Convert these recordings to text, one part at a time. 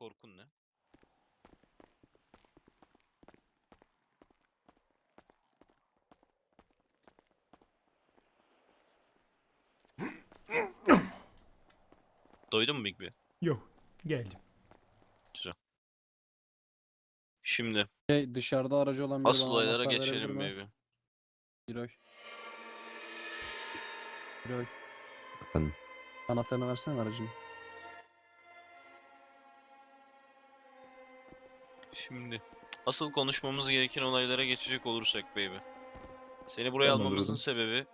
korkun ne? Doydun mu Big B? Yok. Geldim. Şimdi Şey, dışarıda aracı olan biri asıl bana olaylara anahtar geçelim verebilir mi? baby. Giroy. Giroy. Efendim. Anahtarını versene aracın. Şimdi asıl konuşmamız gereken olaylara geçecek olursak baby. Seni buraya Tamam, almamızın sebebi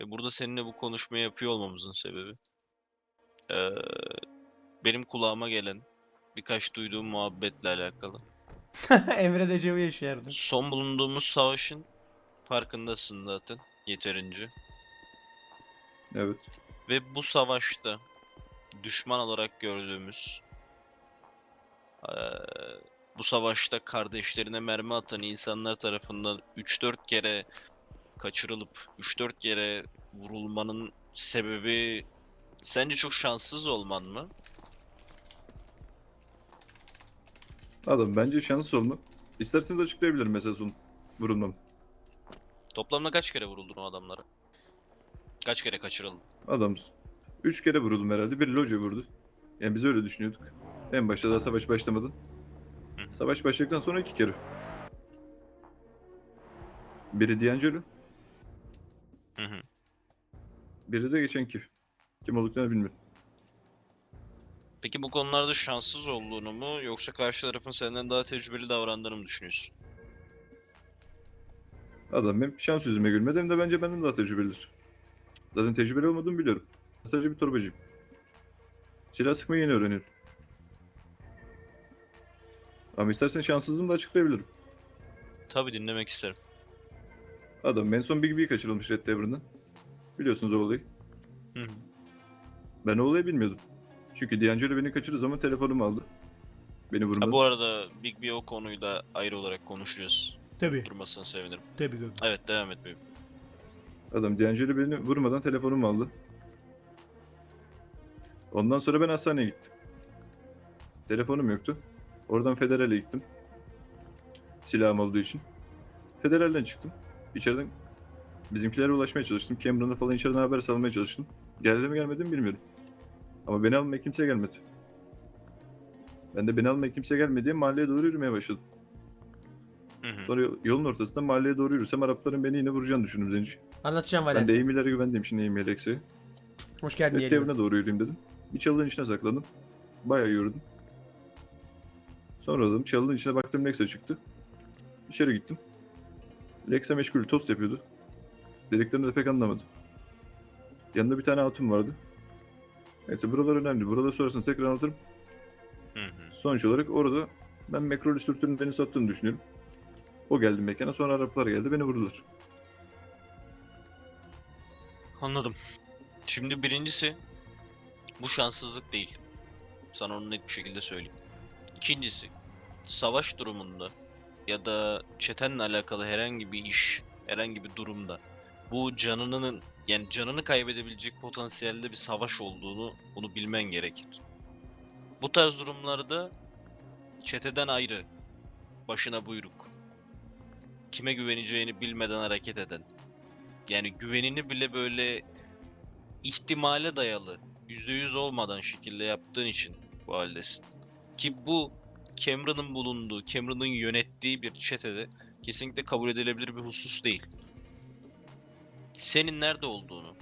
ve burada seninle bu konuşmayı yapıyor olmamızın sebebi eee, benim kulağıma gelen birkaç duyduğum muhabbetle alakalı. Emre de Cevi yaşardı. Son bulunduğumuz savaşın farkındasın zaten yeterince. Evet. Ve bu savaşta düşman olarak gördüğümüz eee, bu savaşta kardeşlerine mermi atan insanlar tarafından 3-4 kere kaçırılıp 3-4 kere vurulmanın sebebi sence çok şanssız olman mı? Adam bence şanslı olma. İsterseniz açıklayabilirim mesela son vurulmam. Toplamda kaç kere vuruldun o adamlara? Kaç kere kaçırıldın? Adam üç kere vuruldum herhalde. Bir loca vurdu. Yani biz öyle düşünüyorduk. En başta daha savaş başlamadan. Savaş başladıktan sonra iki kere. Biri D'Angelo, Hı hı. biri de geçenki. Kim olduklarını bilmiyorum. Peki bu konularda şanssız olduğunu mu yoksa karşı tarafın senden daha tecrübeli davrandığını mı düşünüyorsun? Adam hem şans yüzüme gülmedi hem de bence benden daha tecrübelidir. Zaten tecrübeli olmadığımı biliyorum. Sadece bir torbacıyım. Silah sıkmayı yeni öğreniyorum. Ama istersen şanssızlığımı da açıklayabilirim. Tabii dinlemek isterim. Adam en son Big B kaçırılmış Red Tavern'dan. Biliyorsunuz o olayı. Hı hı. Ben o olayı bilmiyordum. Çünkü D'Angelo beni kaçırdığı zaman telefonumu aldı. Beni vurmadı. Ha, bu arada Big B o konuyu da ayrı olarak konuşacağız. Tabii. Durmasını sevinirim. Tabii tabii. Evet devam et bebeğim. Adam D'Angelo beni vurmadan telefonumu aldı. Ondan sonra ben hastaneye gittim. Telefonum yoktu. Oradan Federal'e gittim. Silahım olduğu için. Federal'den çıktım. İçeriden bizimkilere ulaşmaya çalıştım. Cameron'a falan içeriden haber salmaya çalıştım. Geldi mi gelmedi mi bilmiyorum. Ama beni almaya kimse gelmedi. Ben de beni almaya kimse gelmedi diye mahalleye doğru yürümeye başladım. Hı hı. Sonra yol- yolun ortasında mahalleye doğru yürürsem Arapların beni yine vuracağını düşündüm Zenci. Anlatacağım Ben de. Eğimilere güvendiğim için Eğim Alex'e. Hoş geldin diyelim. Tavern'a doğru yürüyeyim dedim. Bir çalının içine saklandım. Bayağı yürüdüm. Sonra dedim çalının içine baktım Lex'e çıktı. İçeri gittim. Lex'e meşgul tost yapıyordu. Dediklerini de pek anlamadım. Yanında bir tane hatun vardı. Neyse buralar önemli. Burada sonrasını tekrar anlatırım. Hı hı. Sonuç olarak orada ben Mekrolü sürtünün beni sattığını düşünüyorum. O geldi mekana sonra Araplar geldi beni vurdular. Anladım. Şimdi birincisi bu şanssızlık değil. Sana onu net bir şekilde söyleyeyim. İkincisi savaş durumunda ya da çetenle alakalı herhangi bir iş, herhangi bir durumda bu canının yani canını kaybedebilecek potansiyelde bir savaş olduğunu bunu bilmen gerekir. Bu tarz durumlarda çeteden ayrı, başına buyruk, kime güveneceğini bilmeden hareket eden, yani güvenini bile böyle ihtimale dayalı, %100 olmadan şekilde yaptığın için bu haldesin. Ki bu Cameron'ın bulunduğu, Cameron'ın yönettiği bir çetede kesinlikle kabul edilebilir bir husus değil. Senin nerede olduğunu,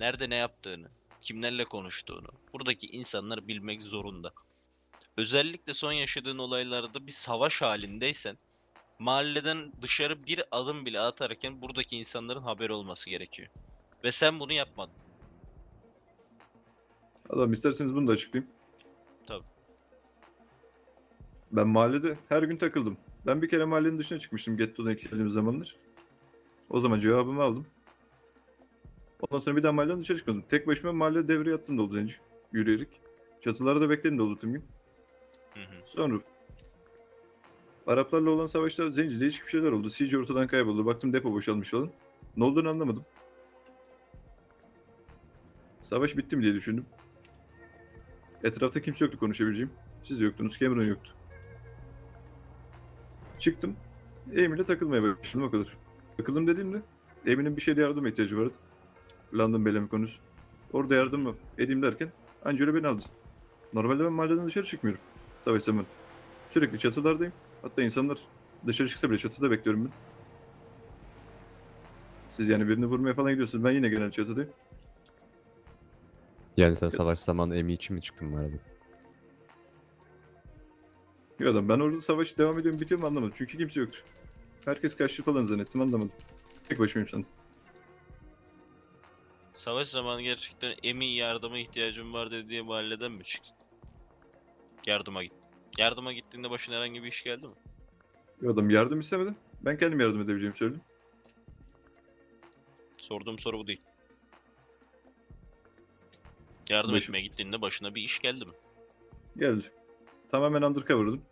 nerede ne yaptığını, kimlerle konuştuğunu buradaki insanlar bilmek zorunda. Özellikle son yaşadığın olaylarda bir savaş halindeysen mahalleden dışarı bir adım bile atarken buradaki insanların haberi olması gerekiyor. Ve sen bunu yapmadın. Adam isterseniz bunu da açıklayayım. Ben mahallede her gün takıldım. Ben bir kere mahallenin dışına çıkmıştım Getto'dan ilk geldiğim zamanlar. O zaman cevabımı aldım. Ondan sonra bir daha mahalleden dışarı çıkmadım. Tek başıma mahallede devre yattım da oldu zenci. Yürüyerek. Çatılarda bekledim de oldu tüm gün. Hı hı. Sonra Araplarla olan savaşta zenci değişik bir şeyler oldu. Siege ortadan kayboldu. Baktım depo boşalmış falan. Ne olduğunu anlamadım. Savaş bitti mi diye düşündüm. Etrafta kimse yoktu konuşabileceğim. Siz yoktunuz, Cameron yoktu. Çıktım. Amy takılmaya başladım o kadar. Takıldım dediğimde Amy'nin bir şeyde yardıma ihtiyacı vardı. London Bellamy konusu. Orada yardım edeyim derken Angelo beni aldı. Normalde ben mahalleden dışarı çıkmıyorum. Savaş zamanı. Sürekli çatılardayım. Hatta insanlar dışarı çıksa bile çatıda bekliyorum ben. Siz yani birini vurmaya falan gidiyorsunuz. Ben yine genel çatıdayım. Yani sen savaş zamanı Emi için mi çıktın bu arada? Yok adam ben orada savaş devam ediyorum bitiyor mu anlamadım. Çünkü kimse yoktu. Herkes kaçtı falan zannettim anlamadım. Tek başımayım sandım. Savaş zamanı gerçekten Emi yardıma ihtiyacım var dediği mahalleden mi çıktın? Yardıma git. Yardıma gittiğinde başına herhangi bir iş geldi mi? Yok adam yardım istemedi. Ben kendim yardım edebileceğimi söyledim. Sorduğum soru bu değil. Yardım Başım- etmeye gittiğinde başına bir iş geldi mi? Geldi. Tamamen undercover'dım.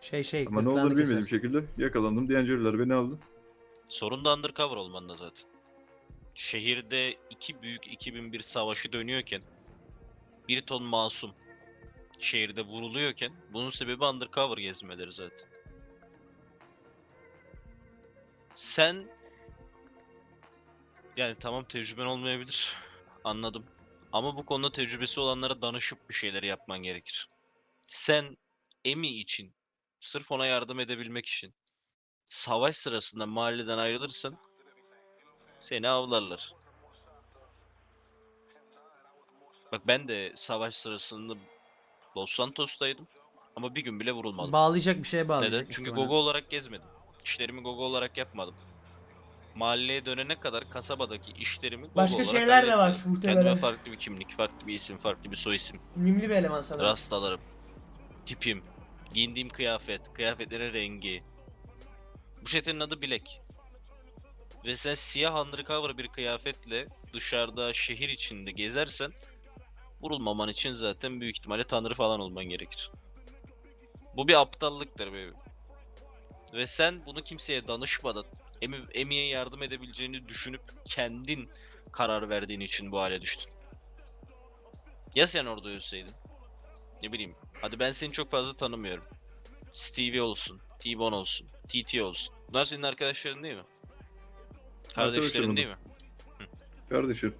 Şey şey. Ama ne olur bilmediğim şekilde yakalandım. D'Angelo'lar beni aldı. Sorun da undercover olmanda zaten. Şehirde iki büyük 2001 savaşı dönüyorken bir ton masum şehirde vuruluyorken bunun sebebi undercover gezmeleri zaten. Sen yani tamam tecrüben olmayabilir. Anladım. Ama bu konuda tecrübesi olanlara danışıp bir şeyler yapman gerekir. Sen Emi için sırf ona yardım edebilmek için savaş sırasında mahalleden ayrılırsan seni avlarlar. Bak ben de savaş sırasında Los Santos'taydım ama bir gün bile vurulmadım. Bağlayacak bir şeye bağlayacak. Neden? Çünkü gogo olarak gezmedim. İşlerimi gogo olarak yapmadım. Mahalleye dönene kadar kasabadaki işlerimi gogo Başka olarak şeyler de var hallettim. muhtemelen. Kendime farklı bir kimlik, farklı bir isim, farklı bir soyisim. Mimli bir eleman sana. Rastalarım, tipim, giyindiğim kıyafet, kıyafetlerin rengi. Bu çetenin adı Bilek. Ve sen siyah undercover bir kıyafetle dışarıda şehir içinde gezersen vurulmaman için zaten büyük ihtimalle tanrı falan olman gerekir. Bu bir aptallıktır be. Ve sen bunu kimseye danışmadan Emi, Emi'ye yardım edebileceğini düşünüp kendin karar verdiğin için bu hale düştün. Ya sen orada ölseydin? Ne bileyim. Hadi ben seni çok fazla tanımıyorum. Stevie olsun, T-Bone olsun, TT olsun. Bunlar senin arkadaşların değil mi? Kardeşlerin değil mi? Kardeşim.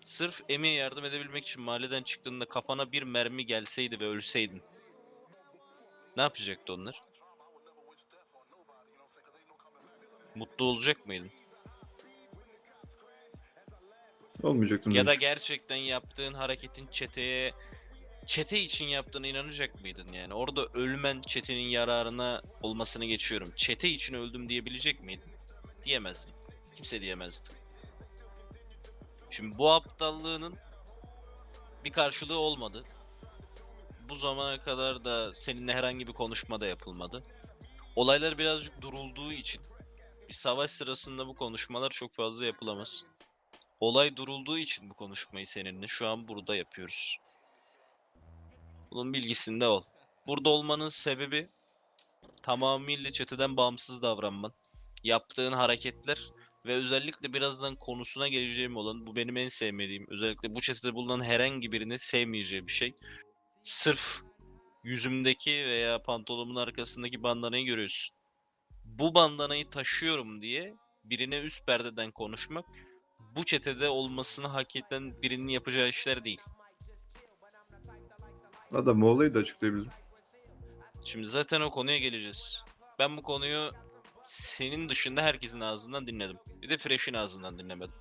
Sırf Emi'ye yardım edebilmek için mahalleden çıktığında kafana bir mermi gelseydi ve ölseydin. Ne yapacaktı onlar? Mutlu olacak mıydın? Olmayacaktım. Ya da gerçekten yaptığın hareketin çeteye çete için yaptığına inanacak mıydın yani? Orada ölmen çetenin yararına olmasını geçiyorum. Çete için öldüm diyebilecek miydin? Diyemezdin. Kimse diyemezdi. Şimdi bu aptallığının bir karşılığı olmadı. Bu zamana kadar da seninle herhangi bir konuşma da yapılmadı. Olaylar birazcık durulduğu için bir savaş sırasında bu konuşmalar çok fazla yapılamaz. Olay durulduğu için bu konuşmayı seninle şu an burada yapıyoruz. Bunun bilgisinde ol. Burada olmanın sebebi tamamıyla çeteden bağımsız davranman. Yaptığın hareketler ve özellikle birazdan konusuna geleceğim olan bu benim en sevmediğim özellikle bu çetede bulunan herhangi birini sevmeyeceği bir şey. Sırf yüzümdeki veya pantolonumun arkasındaki bandanayı görüyorsun. Bu bandanayı taşıyorum diye birine üst perdeden konuşmak bu çetede olmasını hak eden birinin yapacağı işler değil. Adam olayı da açıklayabilirim. Şimdi zaten o konuya geleceğiz. Ben bu konuyu senin dışında herkesin ağzından dinledim. Bir de Fresh'in ağzından dinlemedim.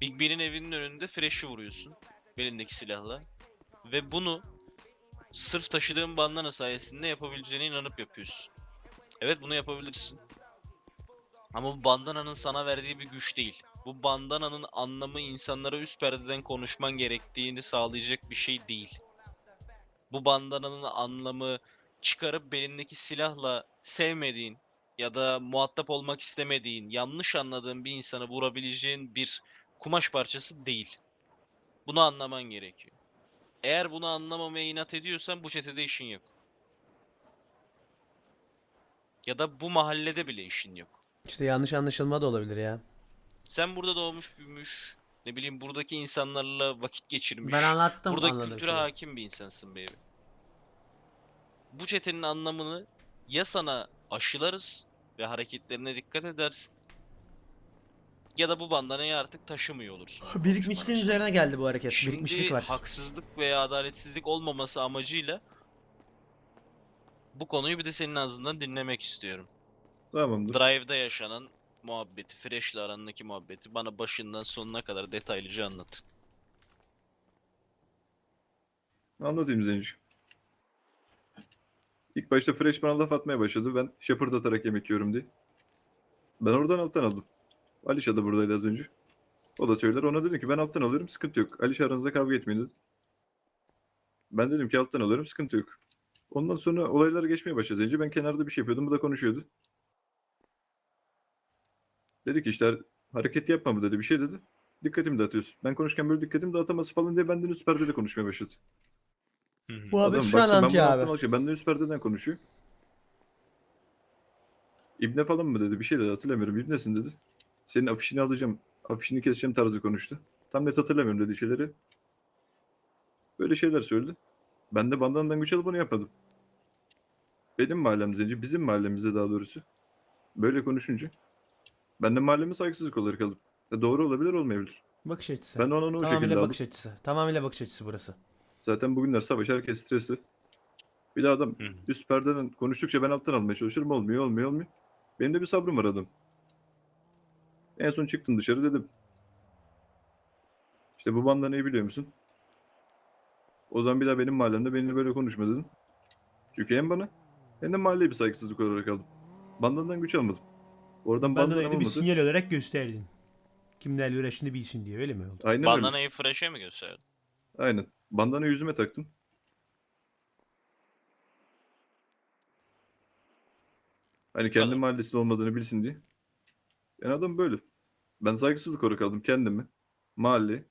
Big Ben'in evinin önünde Fresh'i vuruyorsun. Belindeki silahla. Ve bunu sırf taşıdığın bandana sayesinde yapabileceğine inanıp yapıyorsun. Evet bunu yapabilirsin. Ama bu bandananın sana verdiği bir güç değil. Bu bandananın anlamı insanlara üst perdeden konuşman gerektiğini sağlayacak bir şey değil. Bu bandananın anlamı çıkarıp belindeki silahla sevmediğin ya da muhatap olmak istemediğin, yanlış anladığın bir insanı vurabileceğin bir kumaş parçası değil. Bunu anlaman gerekiyor. Eğer bunu anlamamaya inat ediyorsan bu çetede işin yok. Ya da bu mahallede bile işin yok. İşte yanlış anlaşılma da olabilir ya. Sen burada doğmuş büyümüş, ne bileyim buradaki insanlarla vakit geçirmiş. Ben anlattım Burada kültüre şeyi. hakim bir insansın baby. Bu çetenin anlamını ya sana aşılarız ve hareketlerine dikkat edersin. Ya da bu bandanayı artık taşımıyor olursun. Birikmişliğin için. üzerine geldi bu hareket. Şimdi Birikmişlik var. haksızlık veya adaletsizlik olmaması amacıyla bu konuyu bir de senin ağzından dinlemek istiyorum. Tamamdır. Drive'da yaşanan muhabbeti, Fresh'le arandaki muhabbeti bana başından sonuna kadar detaylıca anlat. Anlatayım Zenci. İlk başta Fresh bana laf atmaya başladı. Ben şapırdatarak yemek yiyorum diye. Ben oradan alttan aldım. Alişa da buradaydı az önce. O da söyler. Ona dedim ki ben alttan alıyorum sıkıntı yok. Alişa aranızda kavga etmeyin dedi. Ben dedim ki alttan alıyorum sıkıntı yok. Ondan sonra olaylar geçmeye başladı Zenci. Ben kenarda bir şey yapıyordum. Bu da konuşuyordu. Dedi ki işte hareket yapma mı dedi. Bir şey dedi. Dikkatimi dağıtıyorsun. Ben konuşurken böyle dikkatimi dağıtaması falan diye benden üst perdede konuşmaya başladı. Muhabbet Adam şu an baktı, ben amca abi. alışıyor. Benden üst perdeden konuşuyor. İbne falan mı dedi? Bir şey dedi hatırlamıyorum. İbnesin dedi. Senin afişini alacağım. Afişini keseceğim tarzı konuştu. Tam net hatırlamıyorum dediği şeyleri. Böyle şeyler söyledi. Ben de bandandan güç alıp onu yapmadım. Benim mahallem zenci, bizim mahallemizde daha doğrusu. Böyle konuşunca. Ben de mahalleme saygısızlık olarak aldım. E doğru olabilir olmayabilir. Bakış açısı. Ben onu o şekilde Tamamıyla aldım. bakış açısı. Tamamıyla bakış açısı burası. Zaten bugünler savaş herkes stresli. Bir de adam Hı üst perdeden konuştukça ben alttan almaya çalışıyorum. Olmuyor, olmuyor, olmuyor. Benim de bir sabrım var adam. En son çıktım dışarı dedim. İşte bu banda neyi biliyor musun? O zaman bir daha benim mahallemde benimle böyle konuşma dedim. Çünkü hem bana hem de mahalleye bir saygısızlık olarak aldım. Bandandan güç almadım. Oradan Bana bandan da bir sinyal olarak gösterdin. Kimlerle uğraştığını bilsin diye öyle mi oldu? Aynen öyle. Bandanayı Fresh'e mi gösterdin? Aynen. Bandana yüzüme taktım. Hani kendi mahallesinde olmadığını bilsin diye. Yani adam böyle. Ben saygısızlık olarak aldım kendimi. Mahalleyi.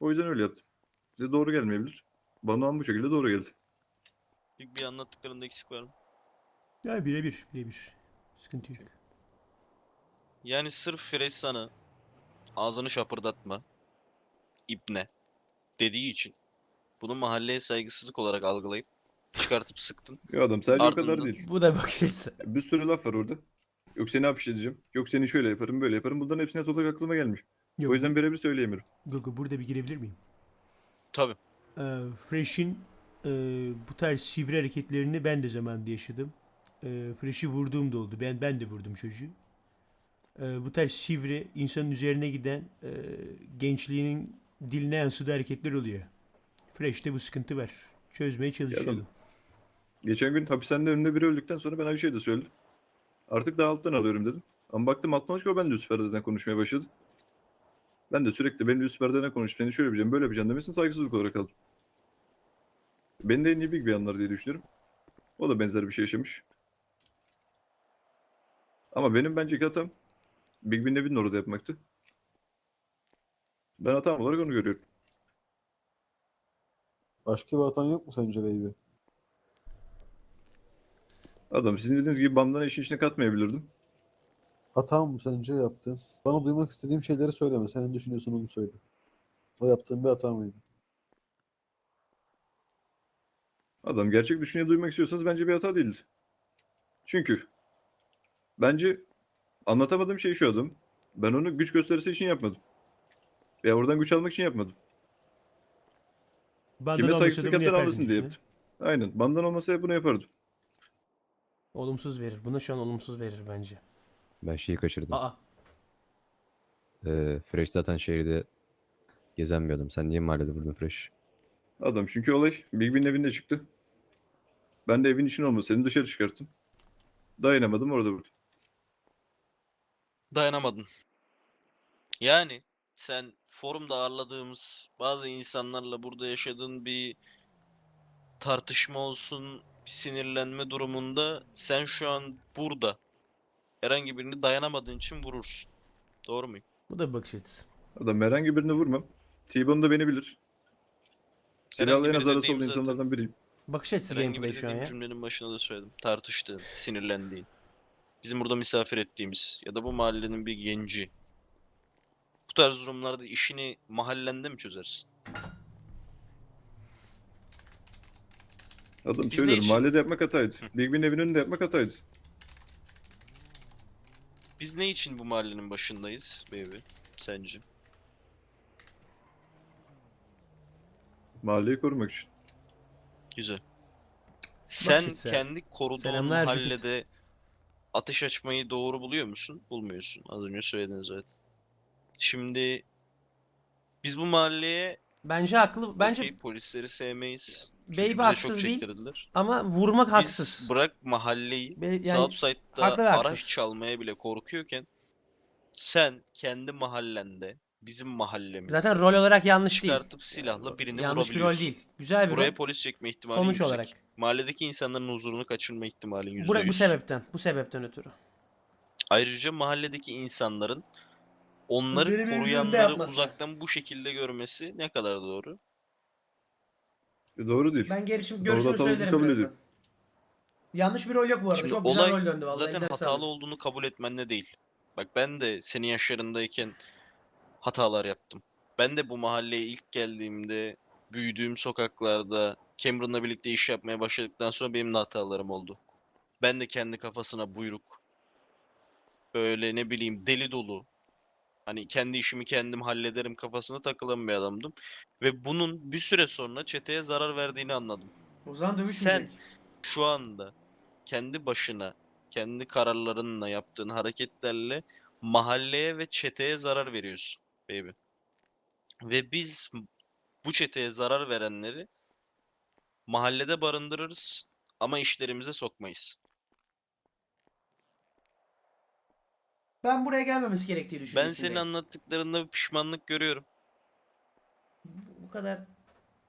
O yüzden öyle yaptım. Size doğru gelmeyebilir. Bana bu şekilde doğru geldi. Bir, bir anlattıklarında eksik var mı? Ya birebir, birebir. Sıkıntı yok. Yani sırf Fresh sana ağzını şapırdatma, ibne dediği için bunu mahalleye saygısızlık olarak algılayıp çıkartıp sıktın. Ya adam sadece o kadar Ardından- değil. Bu da bakış açısı. Bir sürü laf var orada. Yok seni hapis edeceğim. Yok seni şöyle yaparım böyle yaparım. Bunların hepsi net olarak aklıma gelmiyor. Yok, O yüzden birebir söyleyemiyorum. Gogo burada bir girebilir miyim? Tabii. Ee, Fresh'in e, bu tarz sivri hareketlerini ben de zamanında yaşadım. Ee, Fresh'i vurduğum da oldu. Ben ben de vurdum çocuğu. Ee, bu tarz sivri, insanın üzerine giden e, gençliğinin diline yansıdığı hareketler oluyor. Fresh'te bu sıkıntı var. Çözmeye çalışıyordum. Geçen gün hapishanenin önünde biri öldükten sonra ben aynı şeyi de söyledim. Artık daha alttan alıyorum dedim. Ama baktım alttan o ben de üst perdeden konuşmaya başladı. Ben de sürekli benim üst perdeden konuş, beni şöyle yapacağım, böyle yapacağım demesini saygısızlık olarak aldım. Beni de en iyi bir anlar diye düşünüyorum. O da benzer bir şey yaşamış. Ama benim bence hatam Big Ben'in evinin orada yapmaktı. Ben hatam olarak onu görüyorum. Başka bir hatan yok mu sence baby? Adam sizin dediğiniz gibi bandana işin içine katmayabilirdim. Hatam mı sence yaptığın? Bana duymak istediğim şeyleri söyleme. Sen ne düşünüyorsun onu söyle. O yaptığın bir hata mıydı? Adam gerçek düşünce duymak istiyorsanız bence bir hata değildi. Çünkü bence anlatamadığım şey şu adam. Ben onu güç gösterisi için yapmadım. Veya oradan güç almak için yapmadım. Bandana Kime saygısızlık yaptan almasın diye yaptım. Aynen. Bandan olmasa hep bunu yapardım. Olumsuz verir. Buna şu an olumsuz verir bence. Ben şeyi kaçırdım. Aa. Ee, Fresh zaten şehirde gezen bir adam. Sen niye mahallede vurdun Fresh? Adam çünkü olay Big Ben'in evinde çıktı. Ben de evin için olmasaydım dışarı çıkarttım. Dayanamadım orada vurdum. Dayanamadın. Yani sen forumda ağırladığımız bazı insanlarla burada yaşadığın bir tartışma olsun, bir sinirlenme durumunda sen şu an burada herhangi birini dayanamadığın için vurursun. Doğru muyum? Bu da bir bakış açısı. Adam herhangi birini vurmam. T-Bone da beni bilir. Silahla en az arası olan insanlardan biriyim. Bakış açısı Herhangi gameplay şu an ya. cümlenin başında da söyledim. Tartıştığın, sinirlendiğin, bizim burada misafir ettiğimiz ya da bu mahallenin bir genci bu tarz durumlarda işini mahallende mi çözersin? Adam Biz ne söylüyorum için- mahallede yapmak hataydı. Ben'in evinin önünde yapmak hataydı. Biz ne için bu mahallenin başındayız baby? Sence? Mahalleyi korumak için. Güzel. Sen Basit sen. kendi koruduğun Selamlar Jupiter. mahallede ateş açmayı doğru buluyor musun? Bulmuyorsun. Az önce söyledin zaten. Şimdi biz bu mahalleye Bence haklı. Bence okey, polisleri sevmeyiz. Çünkü Baby bize haksız çok değil. çektirdiler. ama vurmak Biz haksız. bırak mahalleyi Be- yani Southside'da haklı ve araç haksız. çalmaya bile korkuyorken sen kendi mahallende bizim mahallemizde Zaten rol olarak yanlış değil. çıkartıp silahla birini yanlış bir rol vurabiliyorsun. değil. Güzel bir Buraya rol. polis çekme ihtimali Sonuç yüksek. olarak. Mahalledeki insanların huzurunu kaçırma ihtimali yüzde Bu, bu yüz. sebepten. Bu sebepten ötürü. Ayrıca mahalledeki insanların onları Benim koruyanları yapması. uzaktan bu şekilde görmesi ne kadar doğru? E, doğru değil. Ben gelişim görüşümü hatalı söylerim kabul birazdan. ediyorum. Yanlış bir rol yok bu arada. Şimdi Çok güzel olay rol döndü vallahi. Zaten eline hatalı sağlık. olduğunu kabul etmenle değil. Bak ben de senin yaşlarındayken hatalar yaptım. Ben de bu mahalleye ilk geldiğimde büyüdüğüm sokaklarda Cameron'la birlikte iş yapmaya başladıktan sonra benim de hatalarım oldu. Ben de kendi kafasına buyruk. Böyle ne bileyim deli dolu. Hani kendi işimi kendim hallederim kafasına takılan bir adamdım. Ve bunun bir süre sonra çeteye zarar verdiğini anladım. O zaman dövüşmeyecek. Şu anda kendi başına, kendi kararlarınla yaptığın hareketlerle mahalleye ve çeteye zarar veriyorsun baby. Ve biz bu çeteye zarar verenleri mahallede barındırırız ama işlerimize sokmayız. Ben buraya gelmemesi gerektiği Ben düşünüyorum. senin anlattıklarında bir pişmanlık görüyorum. Bu kadar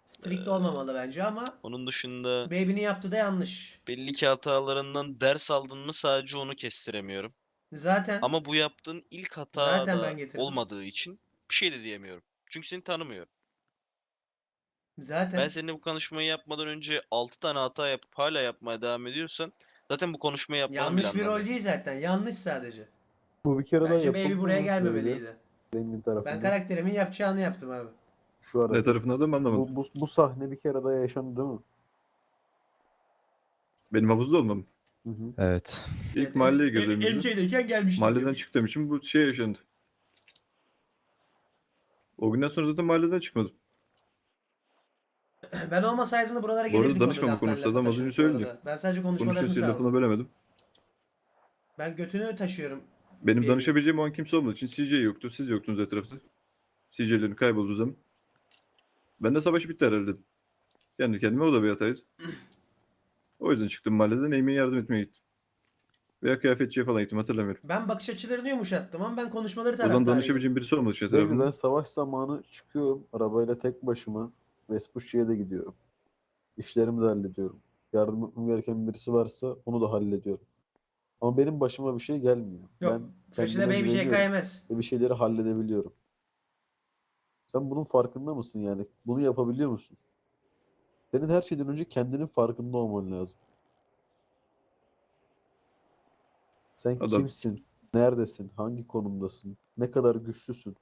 strict olmamalı bence ama Onun dışında Baby'nin yaptığı da yanlış. belli ki hatalarından ders aldın mı sadece onu kestiremiyorum. Zaten Ama bu yaptığın ilk hata Zaten da ben getirdim. olmadığı için bir şey de diyemiyorum. Çünkü seni tanımıyorum. zaten Ben seninle bu konuşmayı yapmadan önce 6 tane hata yapıp hala yapmaya devam ediyorsan zaten bu konuşmayı yapmanın yanlış bir anlamı rol yok. değil zaten. Yanlış sadece. Bu bir kere daha Bence yapıldı Baby buraya mı gelmemeliydi. Rengin tarafından. Ben karakterimin yapacağını yaptım abi. Şu arada. Ne tarafına da mı anlamadım. Bu, bu, bu sahne bir kere daha yaşandı değil mi? Benim havuzda olmam. Hı hı. Evet. İlk mahalleye girdiğimizde MC'deyken gelmiştim. mahalleden diyormuş. çıktığım için bu şey yaşandı. O günden sonra zaten mahalleden çıkmadım. Ben olmasaydım da buralara Bu gelirdik. arada danışmama laftan konuştu lafa adam, az önce bu arada. Ben sadece konuşmalarını size sağladım. lafını bölemedim. Ben götünü taşıyorum. Benim Benim- danışabileceğim o an kimse olmadığı için CJ yoktu. Siz yoktunuz etrafta. CJ'lerin kaybolduğu zaman. Ben de savaş bitti herhalde. Yani kendime o da bir hataydı. O yüzden çıktım mahalleden Amy'ye yardım etmeye gittim. Veya kıyafetçiye falan gittim hatırlamıyorum. Ben bakış açılarını yumuşattım ama ben konuşmaları O zaman taraftarıydım. danışabileceğim birisi olmadı işte etrafımda. ben savaş zamanı çıkıyorum. Arabayla tek başıma Vespucci'ye de gidiyorum. İşlerimi de hallediyorum. Yardım etmem gereken birisi varsa onu da hallediyorum. Ama benim başıma bir şey gelmiyor. Yok, ben kendime Baby JK güveniyorum yemez. ve bir şeyleri halledebiliyorum. Sen bunun farkında mısın yani? Bunu yapabiliyor musun? Senin her şeyden önce kendinin farkında olman lazım. Sen Adam. kimsin? Neredesin? Hangi konumdasın? Ne kadar güçlüsün?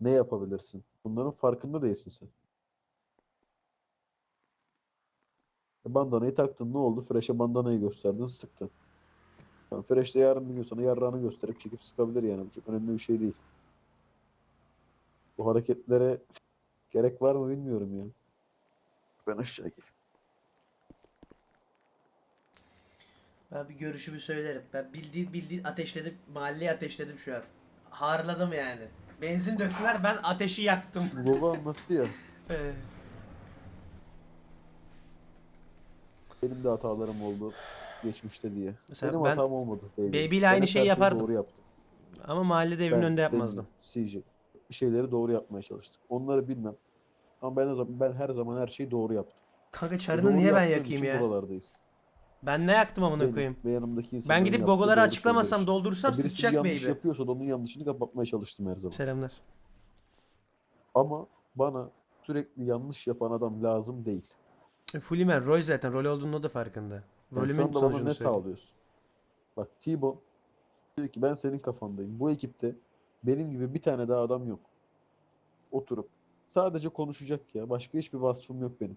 Ne yapabilirsin? Bunların farkında değilsin sen. E, Bandanayı taktın ne oldu? Fresh'e bandanayı gösterdin sıktın. Yani Fresh de yarın bir gün sana yarrağını gösterip çekip sıkabilir yani. Bu çok önemli bir şey değil. Bu hareketlere gerek var mı bilmiyorum ya. Ben aşağı gideyim. Ben bir görüşümü söylerim. Ben bildiğin bildiğin ateşledim. Mahalleyi ateşledim şu an. Harladım yani. Benzin döktüler ben ateşi yaktım. Baba anlattı ya. Ee, Benim de hatalarım oldu geçmişte diye. Mesela Benim ben hatam olmadı. Baby. Baby ile Ben aynı hep şeyi her yapardım. Doğru yaptım. ama mahallede evimin Ben, önünde yapmazdım. CJ. Bir şeyleri doğru yapmaya çalıştık. Onları bilmem. Ama ben, her zaman- ben her zaman her şeyi doğru yaptım. Kanka Ve çarını doğru niye ben yaptığım yakayım için ya? buralardayız. Ben ne yaktım amına koyayım? yanımdaki Ben insanların gidip yaptığı doğru açıklamasam şeyler. doldurursam Birisi bir sıçacak yanlış yapıyorsa da onun yanlışını kapatmaya çalıştım her zaman. Selamlar. Ama bana sürekli yanlış yapan adam lazım değil. E, Fullyman rol zaten rol olduğunu da farkında. Yani şu Rolümün anda bana sonucunu ne söyleyeyim. sağlıyorsun? Bak T-Bone diyor ki ben senin kafandayım. Bu ekipte Benim gibi bir tane daha adam yok. Oturup sadece konuşacak ya. Başka hiçbir vasfım yok benim.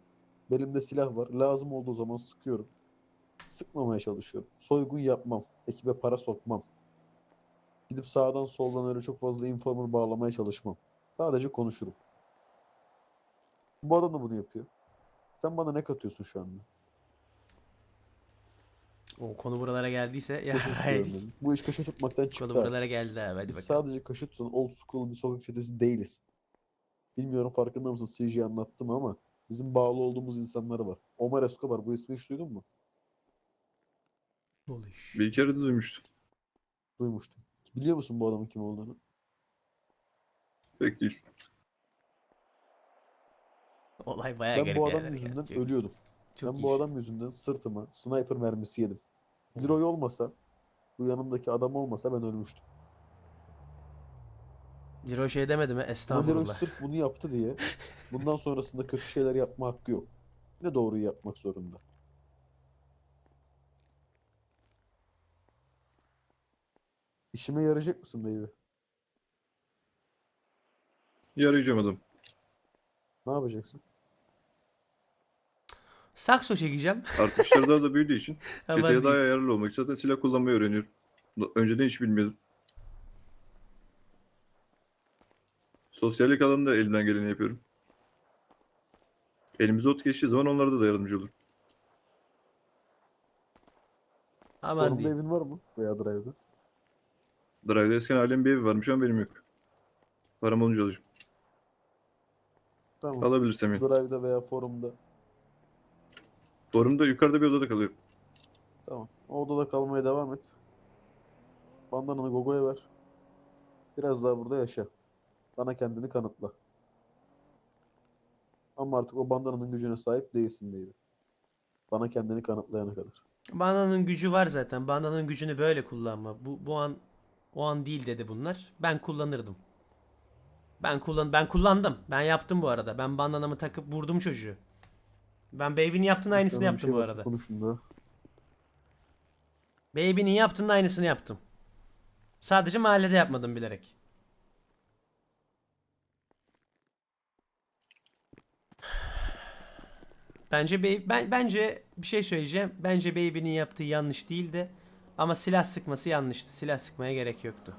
Belimde silah var. Lazım olduğu zaman sıkıyorum. Sıkmamaya çalışıyorum. Soygun yapmam. Ekibe para sokmam. Gidip sağdan soldan öyle çok fazla informer bağlamaya çalışmam. Sadece konuşurum. Bu adam da bunu yapıyor. Sen bana ne katıyorsun şu anda? O konu buralara geldiyse ya. Bu iş kaşı tutmaktan çıktı. konu buralara geldi abi hadi Biz bakalım. sadece kaşı tutan old school bir sokak çetesi değiliz. Bilmiyorum farkında mısın CJ anlattım ama bizim bağlı olduğumuz insanlar var. Omar Escobar bu ismi hiç duydun mu? Polish. Bir kere de duymuştum. Duymuştum. Biliyor musun bu adamın kim olduğunu? Pek değil. Olay bayağı ben garip bu adam yerlere geldi. yüzünden Çok- ölüyordum. çok ben iyi. bu adam yüzünden sırtıma sniper mermisi yedim. Leroy olmasa, bu yanımdaki adam olmasa ben ölmüştüm. Ciro şey demedi mi? Ama Leroy Estağfurullah. sırf bunu yaptı diye bundan sonrasında kötü şeyler yapma hakkı yok. Yine doğruyu yapmak zorunda. İşime yarayacak mısın baby? Yarayacağım adam. Ne yapacaksın? Sakso çekeceğim. Artık işler daha da büyüdüğü için Hemen çeteye daha değil. ayarlı olmak için zaten silah kullanmayı öğreniyorum. Önceden hiç bilmiyordum. Sosyallik alanında elimden geleni yapıyorum. Elimize ot geçtiği zaman onlarda da yardımcı olur. Aman Forumda diyeyim. evin var mı? Veya Drive'da? Drive'da eskiden ailemin bir evi varmış ama benim yok. Param olunca alacağım. Tamam. Alabilirsem yani. Drive'da veya forumda. Forumda yukarıda bir odada kalıyorum. Tamam. O odada kalmaya devam et. Bandananı Gogo'ya ver. Biraz daha burada yaşa. Bana kendini kanıtla. Ama artık o bandananın gücüne sahip değilsin baby. Bana kendini kanıtlayana kadar. Bandanın gücü var zaten. Bandanın gücünü böyle kullanma. Bu bu an o an değil dedi bunlar. Ben kullanırdım. Ben kullan ben kullandım. Ben yaptım bu arada. Ben bandanamı takıp vurdum çocuğu. Ben Baby'nin yaptığının aynısını Sana bir yaptım şey bu varsa arada. Konuşun da. Baby'nin yaptığının aynısını yaptım. Sadece mahallede yapmadım bilerek. Bence Baby- ben bence bir şey söyleyeceğim. Bence Baby'nin yaptığı yanlış değildi. Ama silah sıkması yanlıştı. Silah sıkmaya gerek yoktu.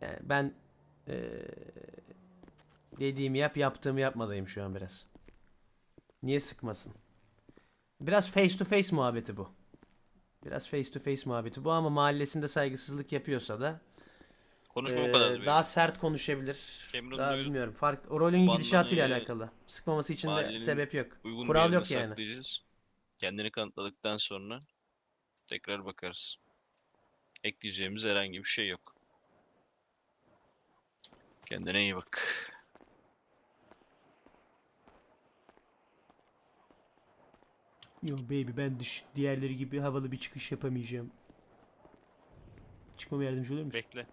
Yani ben eee dediğimi yap, yaptığımı yapmadayım şu an biraz. Niye sıkmasın? Biraz face to face muhabbeti bu. Biraz face to face muhabbeti bu ama mahallesinde saygısızlık yapıyorsa da Konuşma bu kadar. daha sert konuşabilir. Cameron daha duydu. bilmiyorum. Farklı o rolün gidişatıyla alakalı. Sıkmaması için de mahallenin sebep yok. Uygun bir Kural yerine yok yani. saklayacağız. Kendini kanıtladıktan sonra tekrar bakarız. Ekleyeceğimiz herhangi bir şey yok. Kendine iyi bak. Yo baby ben dış diğerleri gibi havalı bir çıkış yapamayacağım. Çıkmama yardımcı olur musun? Bekle.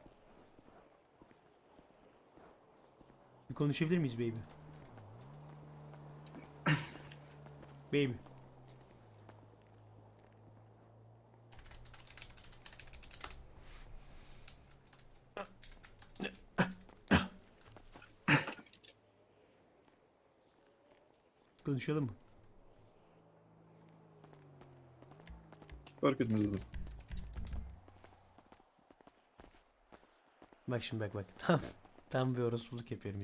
Bir konuşabilir miyiz baby? baby. Konuşalım mı? Fark etmez zaten. Bak şimdi bak bak. Tam tam bir orospuluk yapıyorum.